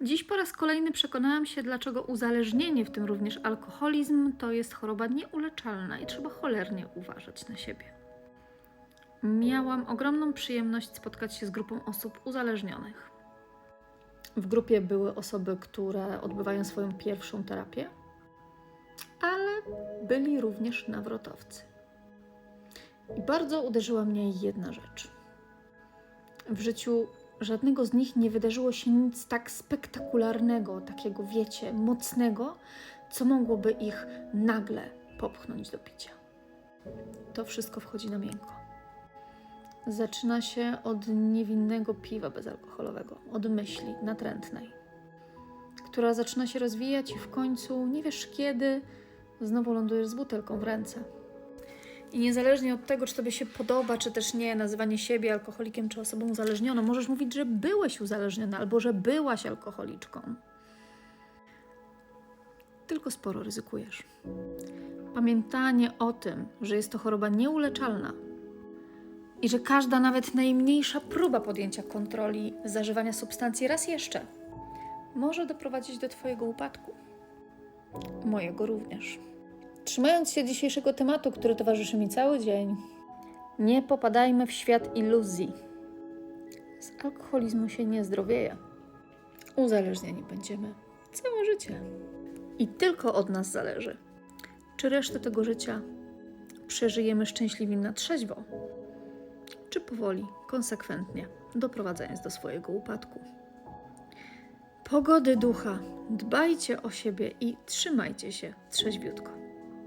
Dziś po raz kolejny przekonałam się, dlaczego uzależnienie, w tym również alkoholizm, to jest choroba nieuleczalna i trzeba cholernie uważać na siebie. Miałam ogromną przyjemność spotkać się z grupą osób uzależnionych. W grupie były osoby, które odbywają swoją pierwszą terapię, ale byli również nawrotowcy. I bardzo uderzyła mnie jedna rzecz. W życiu żadnego z nich nie wydarzyło się nic tak spektakularnego, takiego, wiecie, mocnego, co mogłoby ich nagle popchnąć do picia. To wszystko wchodzi na miękko. Zaczyna się od niewinnego piwa bezalkoholowego, od myśli natrętnej, która zaczyna się rozwijać i w końcu nie wiesz kiedy znowu lądujesz z butelką w ręce. I niezależnie od tego, czy tobie się podoba, czy też nie, nazywanie siebie alkoholikiem czy osobą uzależnioną, możesz mówić, że byłeś uzależniony albo że byłaś alkoholiczką. Tylko sporo ryzykujesz. Pamiętanie o tym, że jest to choroba nieuleczalna i że każda, nawet najmniejsza próba podjęcia kontroli zażywania substancji raz jeszcze może doprowadzić do Twojego upadku. Mojego również. Trzymając się dzisiejszego tematu, który towarzyszy mi cały dzień, nie popadajmy w świat iluzji. Z alkoholizmu się nie zdrowieje. Uzależnieni będziemy całe życie. I tylko od nas zależy, czy resztę tego życia przeżyjemy szczęśliwi na trzeźwo, czy powoli, konsekwentnie, doprowadzając do swojego upadku. Pogody ducha, dbajcie o siebie i trzymajcie się trzeźwiutko.